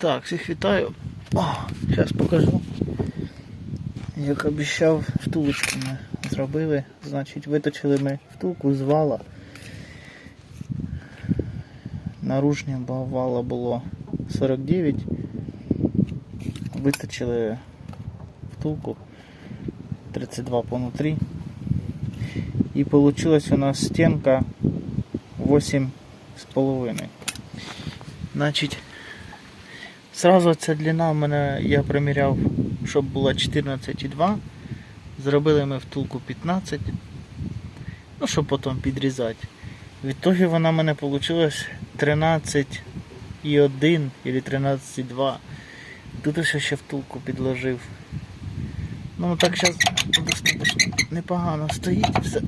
Так, всіх вітаю. О, зараз покажу. Як обіцяв, втулочку ми зробили. Значить, виточили ми втулку з вала. Наружня вала було 49. Виточили втулку 32 по внутрі. І получилась у нас стінка 8,5. Значить, Сразу ця длина в мене я приміряв, щоб була 14,2. Зробили ми втулку 15. Ну, щоб потім підрізати. В ітогі вона в мене вийшла 13,1 або 13,2. Тут ось ще втулку підложив. Ну так зараз непогано стоїть і все.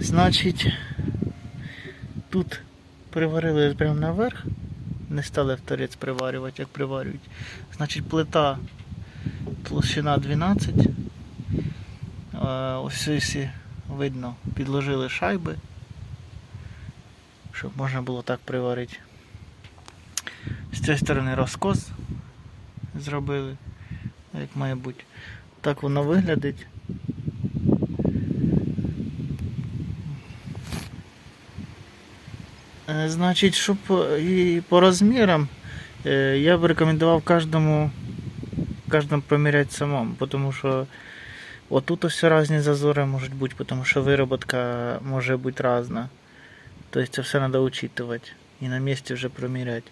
Значить, тут приварили прямо наверх не стали в торець приварювати, як приварюють. Значить, плита площина 12. Е, Ось ось видно, підложили шайби, щоб можна було так приварити. З цієї сторони розкос зробили, як має бути. Так воно виглядить. Значить, щоб е, і по розмірам е, я б рекомендував кожному, кожному поміряти самому, тому що отут ось різні зазори можуть бути, тому що вироботка може бути різна. Тобто це все треба учитувати і на місці вже проміряти.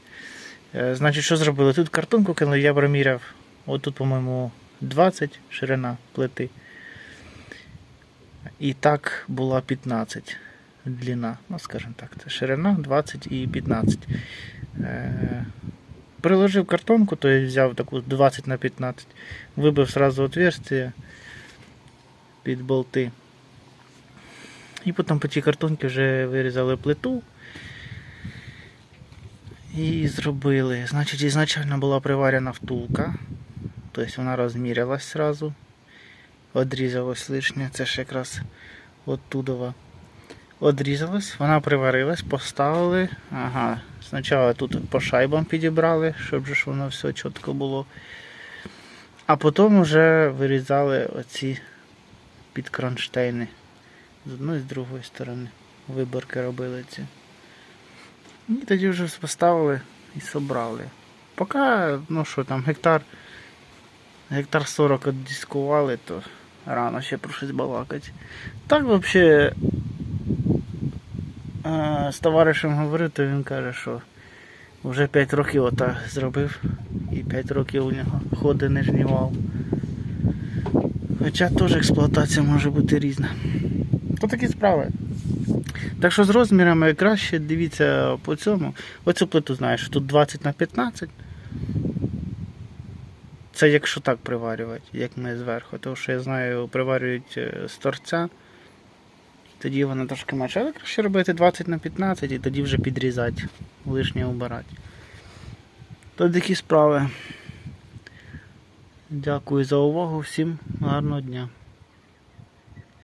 Е, Значить, що зробили? Тут картонку кинули, я проміряв. Отут, по-моєму, 20 ширина плити. І так була 15 длина, ну скажімо так, це ширина 20 і 15. Е, приложив картонку, то есть взяв таку 20 на 15, вибив сразу отверстие під болти. І потім по цій картонці вже вирізали плиту і зробили. Значить, ізначально була приварена втулка, тобто вона розмірялась сразу, одрізалось лишнє, це ж якраз оттудова одрізалась, вона приварилась, поставили. Ага. Спочатку тут по шайбам підібрали, щоб ж воно все чітко було. А потім вже вирізали оці під кронштейни. З одної і з другої сторони. Виборки робили ці. І тоді вже поставили і собрали. Поки, ну що там, гектар, гектар 40 віддискували, то рано ще про щось балакати. Так взагалі З товаришем говорив, то він каже, що вже 5 років отак зробив і 5 років у нього ходи не жнівав. Хоча теж експлуатація може бути різна. То такі справи. Так що з розмірами краще дивіться по цьому. Оцю плиту знаєш, тут 20 на 15. Це якщо так приварювати, як ми зверху. Тому що я знаю, приварюють е, з торця. Тоді вона трошки менше. Але краще робити 20 на 15 і тоді вже підрізати, лишнє обирати. То такі справи. Дякую за увагу, всім гарного дня.